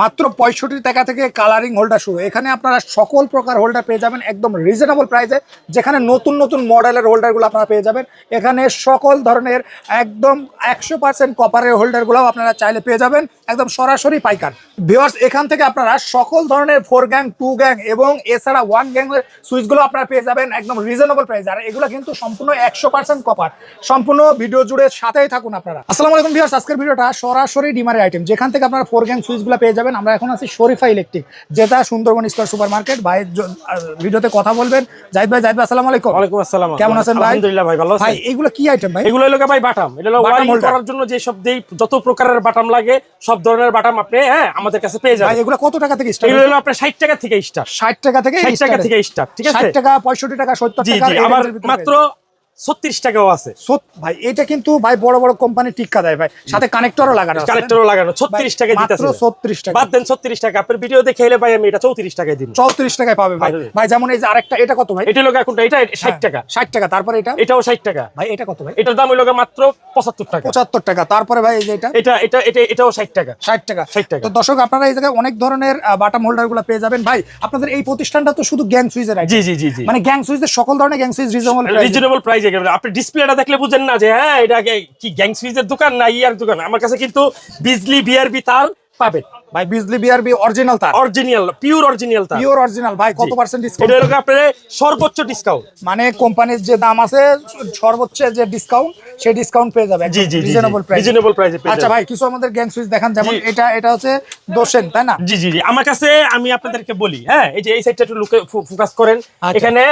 মাত্র পঁয়ষট্টি টাকা থেকে কালারিং হোল্ডার শুরু। এখানে আপনারা সকল প্রকার হোল্ডার পেয়ে যাবেন, একদম রিজনেবল প্রাইসে যেখানে নতুন নতুন মডেলের হোল্ডারগুলো আপনারা পেয়ে যাবেন। এখানে সকল ধরনের একদম একশো পার্সেন্ট কপারের হোল্ডারগুলোও আপনারা চাইলে পেয়ে যাবেন, একদম সরাসরি পাইকার। ভিওয়ার্স এখান থেকে আপনারা সকল ধরনের ফোর গ্যাং টু গ্যাং এবং এছাড়া ওয়ান গ্যাংয়ের সুইচগুলো আপনারা পেয়ে যাবেন, একদম রিজনেবল প্রাইস আর এগুলো কিন্তু সম্পূর্ণ একশো পার্সেন্ট কপার সম্পূর্ণ ভিডিও জুড়ে সাথেই থাকুন আপনারা। আসসালামু আলাইকুম ভিউয়ার্স আজকের ভিডিওটা সরাসরি ডিমারের আইটেম যেখান থেকে আপনারা ফোর গ্যাং সুইচগুলো পেয়ে যাবেন আমরা এখন আছি শরীফা ইলেকট্রিক যেটা সুন্দরবন স্কোয়ার সুপার মার্কেট ভাই ভিডিওতে কথা বলবেন। জাহিদ ভাই জাহিদ ভাই আসসালামু আলাইকুম। ওয়ালাইকুম আসসালাম। কেমন আছেন ভাই? আলহামদুলিল্লাহ ভাই ভালো ভাই এগুলো কি আইটেম ভাই? এগুলো হলো ভাই বাটাম। এটা হলো ওয়ারিং করার জন্য যে সব দেই যত প্রকারের বাটাম লাগে সব ধরনের বাটাম আপনি হ্যাঁ আমাদের কাছে পেয়ে ভাই এগুলো কত টাকা থেকে স্টার্ট এগুলো হলো আপনার 60 টাকা থেকে স্টার্ট ষাট টাকা থেকে 60 টাকা থেকে স্টার্ট ঠিক আছে? 60 টাকা পঁয়ষট্টি টাকা সত্তর জি টাকা ভিতরে মাত্র 36 টাকাও আছে ভাই এটা কিন্তু ভাই বড় বড় কোম্পানি টিক্কা দেয় ভাই। সাথে কানেক্টরও লাগানো আছে। কালেক্টরও লাগানো 36 টাকা মাত্র 36 টাকা বাদ দেন 36 টাকা আপনার ভিডিও দেখে এলে ভাই আমি এটা 34 টাকায় দিন চৌত্রিশ টাকায় পাবে। ভাই ভাই। যেমন এই যে আরেকটা এটা কত ভাই? এটা লোক এখনটা এটা 60 টাকা। ষাট টাকা। তারপরে এটা? এটাও 60 টাকা। ভাই এটা কত ভাই? এটার দাম হলো মাত্র 75 টাকা। পঁচাত্তর টাকা। তারপরে ভাই যে এটা? এটা এটা এটা এটাও 60 টাকা। ষাট টাকা। 60 টাকা। তো দর্শক আপনারা এই জায়গায় অনেক ধরনের বাটাম হোল্ডারগুলো পেয়ে যাবেন। ভাই আপনাদের এই প্রতিষ্ঠানটা তো শুধু গ্যাং সুইচের জি জি জি জি। মানে গ্যাং সুইচের সকল ধরনের gang switch reasonable reasonable price আপনি ডিসপ্লেটা দেখলে বুঝেন না যে হ্যাঁ এটা কি গ্যাং সুইচের দোকান না ইয়ার দোকান? আমার কাছে কিন্তু বিজলি বিআরবি তার পাবেন। ভাই বিজলি বিআরবি অরিজিনাল তার। অরিজিনাল পিওর অরিজিনাল তার। পিওর অরিজিনাল ভাই কত। পার্সেন্ট এটা হলো আপনার সর্বোচ্চ ডিসকাউন্ট মানে কোম্পানির যে দাম আছে সর্বোচ্চ যে ডিসকাউন্ট সেই ডিসকাউন্ট পেয়ে যাবে জি, জি, রিজনেবল প্রাইস এ। পেয়ে আচ্ছা ভাই কিছু আমাদের গ্যাং সুইচ দেখান যেমন এটা এটা হচ্ছে দোষেন তাই না? জি জি জি। আমার কাছে আমি আপনাদেরকে বলি হ্যাঁ এই যে এই সাইডটা একটু লুকে ফোকাস করেন। আচ্ছা। এখানে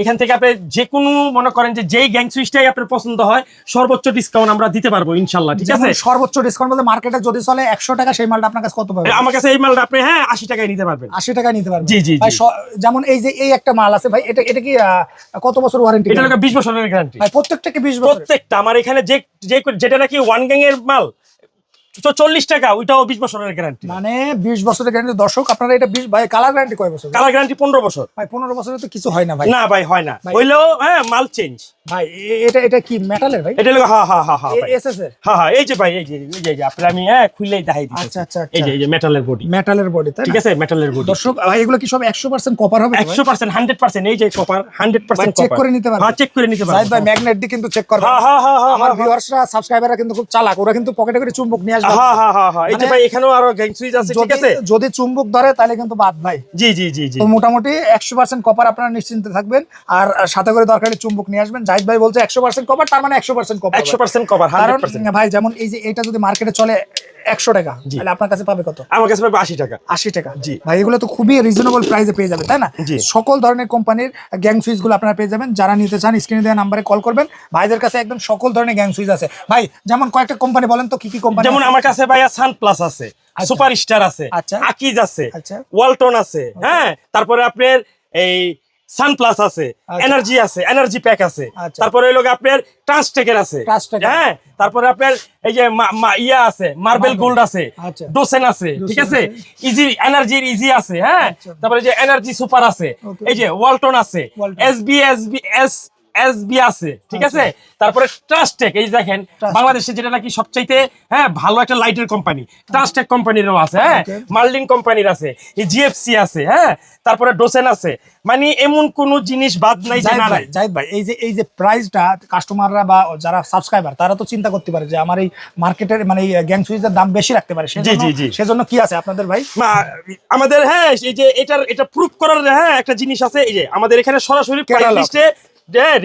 এখান থেকে আপনি যে কোনো মনে করেন যে যেই গ্যাং সুইচটাই আপনার পছন্দ হয় সর্বোচ্চ ডিসকাউন্ট আমরা দিতে পারব ইনশাল্লাহ ঠিক আছে? সর্বোচ্চ ডিসকাউন্ট বলতে মার্কেটে যদি চলে একশো টাকা সেই মালটা আপনার কাছে কত পাবে আমার কাছে এই মালটা আপনি হ্যাঁ আশি টাকায় নিতে পারবেন। আশি টাকায় নিতে পারবেন। জি, জি, ভাই যেমন এই যে এই একটা মাল আছে ভাই এটা এটা কি কত বছর ওয়ারেন্টি এটা হলো বিশ বছরের গ্যারান্টি ভাই প্রত্যেকটাকে বিশ বছর প্রত্যেকটা আমার এখানে যে যেটা নাকি ওয়ান গ্যাং এর মাল চল্লিশ টাকা ওইটাও বিশ বছরের গ্যারান্টি মানে বিশ বছরের গ্যারান্টি দর্শক আপনারা এটা বিশ ভাই কালার গ্যারান্টি কয় বছর? কালার গ্যারান্টি পনেরো বছর। ভাই পনেরো বছরে তো কিছু হয় না ভাই। না ভাই হয় না। হইলেও হ্যাঁ মাল চেঞ্জ ভাই এটা এটা কি মেটালের ভাই? এটা হ্যাঁ হ্যাঁ হ্যাঁ হ্যাঁ এর হ্যাঁ হ্যাঁ এই যে ভাই এই যে এই যে আপনার আমি হ্যাঁ খুললেই দেখাই দিচ্ছি। আচ্ছা, আচ্ছা, আচ্ছা। এই যে এই যে মেটালের বডি মেটালের বডি ঠিক আছে মেটালের বডি দর্শক ভাই এগুলো কি সব একশো পার্সেন্ট কপার হবে তো ভাই? একশো পার্সেন্ট হান্ড্রেড পার্সেন্ট এই যে কপার হান্ড্রেড পার্সেন্ট check করে নিতে পারবে? হ্যাঁ চেক করে নিতে জাহিদ পারবে ভাই ম্যাগনেট দিয়ে কিন্তু চেক করবে। হ্যাঁ হ্যাঁ হ্যাঁ হ্যাঁ আমার হ্যাঁ। ভিউয়ার্সরা সাবস্ক্রাইবাররা কিন্তু খুব চালাক। ওরা কিন্তু পকেটে করে চুম্বক নিয়ে আসবে। হ্যাঁ হ্যাঁ হ্যাঁ হ্যাঁ এই যে মানে ভাই এখানেও আরও গ্যাং সুইচ আছে ঠিক যদি আছে? যদি চুম্বক ধরে তাহলে কিন্তু বাদ ভাই জি জি জি জি। তো মোটামুটি একশো পার্সেন্ট কপার আপনারা নিশ্চিন্তে থাকবেন। আর সাথে করে দরকারি চুম্বক নিয়ে আসবেন। জাহিদ ভাই বলছে কপার তার মানে কপার ভাই যেমন এই যে এটা যদি মার্কেটে চলে একশো টাকা। তাহলে আপনার কাছে পাবে কত? আমার কাছে পাবে আশি টাকা। আশি টাকা। জি। ভাই এগুলো তো খুবই রিজনেবল প্রাইসে পেয়ে যাবেন তাই না? সকল ধরনের কোম্পানির গ্যাং সুইচগুলো আপনারা পেয়ে যাবেন। যারা নিতে চান স্ক্রিনে দেওয়া নাম্বারে কল করবেন। ভাইদের কাছে একদম সকল ধরনের গ্যাং সুইচ আছে। ভাই যেমন কয়েকটা কোম্পানি বলেন তো কি কি কোম্পানি যেমন আমার কাছে ভাইয়া সান প্লাস আছে সুপার স্টার আছে আচ্ছা। আকিজ আছে আচ্ছা। ওয়ালটন আছে হ্যাঁ? তারপরে আপনার এই সান প্লাস আছে আচ্ছা। এনার্জি আছে এনার্জি প্যাক আছে আচ্ছা। তারপরে ওই লোক আপনার ট্রান্সটেকের আছে হ্যাঁ তারপরে আপনার এই যে ইয়া আছে মার্বেল গোল্ড আছে আচ্ছা। ডোসেন আছে ঠিক আছে। ইজি এনার্জির ইজি আছে হ্যাঁ আচ্ছা। তারপরে যে এনার্জি সুপার আছে এই যে ওয়ালটন আছে। এসবি এসবি এস এসবি আছে ঠিক আচ্ছা। আছে? তারপরে ট্রাস্টেক এই দেখেন বাংলাদেশে যেটা নাকি সবচাইতে হ্যাঁ ভালো একটা লাইটের কোম্পানি ট্রাস্টেক কোম্পানিরও আছে হ্যাঁ. মার্লিন কোম্পানির আছে এই জিএফসি আছে হ্যাঁ তারপরে ডোসেন আছে। মানে এমন কোন জিনিস বাদ নাই যে জাহিদ না ভাই নাই। জাহিদ ভাই এই যে এই যে প্রাইসটা কাস্টমাররা বা যারা সাবস্ক্রাইবার তারা তো চিন্তা করতে পারে যে আমার এই মার্কেটের মানে গ্যাং সুইচের দাম বেশি রাখতে পারে। সেজন্য জি, জি। সেজন্য কি আছে আপনাদের ভাই? আমাদের হ্যাঁ এই যে এটার এটা প্রুফ করার হ্যাঁ একটা জিনিস আছে এই যে আমাদের এখানে সরাসরি প্রাইস লিস্টে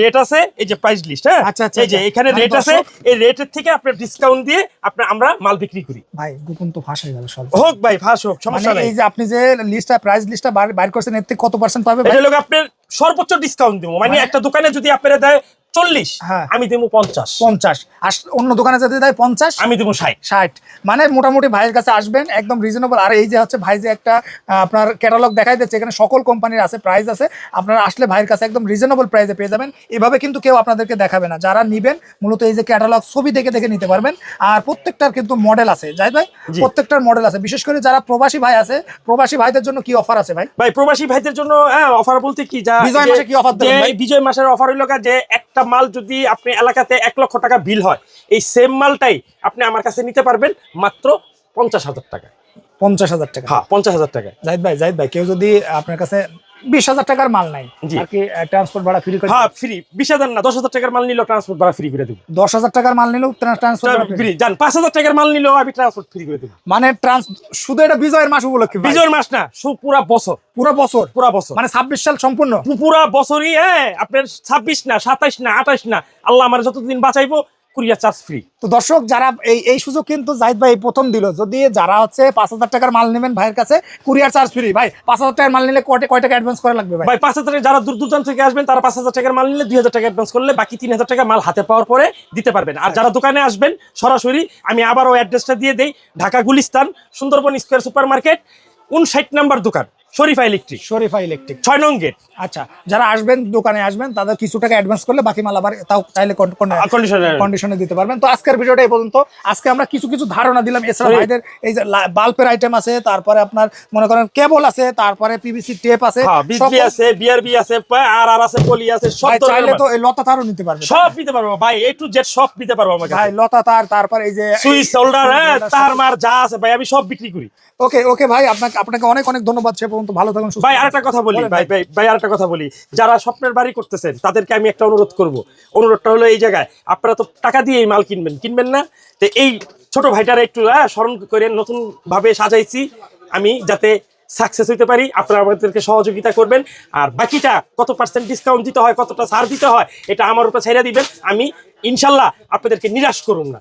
রেট আছে এই যে প্রাইস লিস্ট হ্যাঁ? আচ্ছা, আচ্ছা, এই যে আচ্ছা। এখানে মানে রেট আছে এই রেটের থেকে আপনার ডিসকাউন্ট দিয়ে আপনার আমরা মাল বিক্রি করি। ভাই গোপন তো ফাঁস হয়ে গেল সব। হোক ভাই ফাঁস হোক সমস্যা নেই। এই যে আপনি যে লিস্টটা প্রাইস লিস্টটা বাইর করছেন এর থেকে কত পার্সেন্ট পাবে ভাই? এটা লোক আপনার সর্বোচ্চ ডিসকাউন্ট দেবো। মানে একটা দোকানে যদি আপনারা দেয় চল্লিশ হ্যাঁ। আমি দেবো পঞ্চাশ। পঞ্চাশ। আর অন্য দোকানে যদি দেয় পঞ্চাশ? আমি দেবো ষাট। ষাট। মানে মোটামুটি ভাইয়ের কাছে আসবেন একদম রিজনেবল আর এই যে হচ্ছে ভাই যে একটা আপনার ক্যাটালগ দেখাই দিচ্ছে এখানে সকল কোম্পানির আছে প্রাইস আছে। আপনারা আসলে ভাইয়ের কাছে একদম রিজনেবল প্রাইসে পেয়ে যাবেন। এভাবে কিন্তু কেউ আপনাদেরকে দেখাবে না। যারা নিবেন মূলত এই যে ক্যাটালগ ছবি দেখে দেখে নিতে পারবেন। আর প্রত্যেকটার কিন্তু মডেল আছে। যাই ভাই। প্রত্যেকটার মডেল আছে। বিশেষ করে যারা প্রবাসী ভাই আছে প্রবাসী ভাইদের জন্য কি অফার আছে ভাই? ভাই প্রবাসী ভাইদের জন্য হ্যাঁ অফার বলতে কি? যা বিজয় মাসে কি ভাই? বিজয় মাসের অফার হইল যে একটা মাল যদি আপনি এলাকাতে এক লক্ষ টাকা বিল হয় এই সেম মালটাই আপনি আমার কাছে নিতে পারবেন মাত্র পঞ্চাশ হাজার টাকা। পঞ্চাশ হাজার টাকা। হ্যাঁ পঞ্চাশ হাজার টাকা। জাহিদ ভাই জাহিদ ভাই কেউ যদি আপনার কাছে বিশ হাজার টাকার মাল নাই। আর কি ট্রান্সপোর্ট ভাড়া ফ্রি করে হ্যাঁ ফ্রি বিশ হাজার না দশ হাজার টাকার মাল নিলেও ট্রান্সপোর্ট ভাড়া ফ্রি করে দেবো। দশ হাজার টাকার মাল নিলেও ট্রান্সপোর্ট ফ্রি জান পাঁচ হাজার টাকার মাল নিলেও আমি ট্রান্সপোর্ট ফ্রি করে দেবো। মানে ট্রান্স শুধু এটা বিজয়ের মাস উপলক্ষে। বিজয়ের মাস না পুরা বছর। পুরো বছর? পুরা বছর। মানে ছাব্বিশ সাল সম্পূর্ণ? পুরা বছরই হ্যাঁ আপনার ছাব্বিশ না সাতাইশ না আঠাইশ না আল্লাহ আমার যতদিন বাঁচাইবো কুরিয়ার চার্জ ফ্রি তো দর্শক যারা এই এই সুযোগ কিন্তু জাহিদ ভাই প্রথম দিল। যদি যারা হচ্ছে পাঁচ হাজার টাকার মাল নেবেন ভাইয়ের কাছে কুরিয়ার চার্জ ফ্রি ভাই পাঁচ হাজার টাকার মাল নিলে কয় কয় টাকা অ্যাডভান্স করা লাগবে ভাই? ভাই পাঁচ হাজার যারা দূর দূরান্ত থেকে আসবেন তারা পাঁচ হাজার টাকার মাল নিলে দুই হাজার টাকা অ্যাডভান্স করলে বাকি তিন হাজার টাকা মাল হাতে পাওয়ার পরে দিতে পারবেন। আর যারা দোকানে আসবেন সরাসরি আমি আবারও অ্যাড্রেসটা দিয়ে দেই। Dhaka Gulistan Sundarban square super market উনষাট নাম্বার দোকান। শরীফা ইলেকট্রিক। শরীফা ইলেকট্রিক। ছয় নং গেট। আচ্ছা যারা আসবেন দোকানে আসবেন তাদের কিছু টাকা অ্যাডভান্স করলে বাকি মাল আবার তাও চাইলে কন্ডিশনে দিতে পারবেন। তো আজকের ভিডিওটা এই পর্যন্ত। আজকে আমরা কিছু কিছু ধারণা দিলাম। এছাড়া ভাইদের এই যে বাল্বের আইটেম আছে তারপরে আপনার মনে করেন কেবল আছে তারপরে পিভিসি টেপ আছে হ্যাঁ বিজলি আছে বিআরবি আছে আর আর আছে পলি আছে সব চাইলে তো এই লতা তারও নিতে পারবে সব নিতে পারব। ভাই এ টু জেড সব নিতে পারব আমার ভাই লতা তার তারপর এই যে সুইচ হোল্ডার হ্যাঁ তার মার যা আছে ভাই আমি সব বিক্রি করি। ওকে ওকে ভাই আপনাকে আপনাকে অনেক অনেক ধন্যবাদ সে পর্যন্ত ভালো থাকুন ভাই। আরেকটা কথা বলি। ভাই ভাই। ভাই আরেকটা কথা বলি। যারা স্বপ্নের বাড়ি করতেছেন তাদেরকে আমি একটা অনুরোধ করব। অনুরোধটা হলো এই জায়গায় আপনারা তো টাকা দিয়ে এই মাল কিনবেন। কিনবেন না? তো এই ছোট ভাইটারা একটু স্মরণ করে নতুন ভাবে সাজাইছি আমি যাতে সাকসেস হইতে পারি। আপনারা আমাদেরকে সহযোগিতা করবেন। আর বাকিটা কত পার্সেন্ট ডিসকাউন্ট দিতে হয় কতটা ছাড় দিতে হয় এটা আমার উপর ছেড়ে দিবেন। আমি ইনশাল্লাহ আপনাদেরকে নিরাশ করুন না।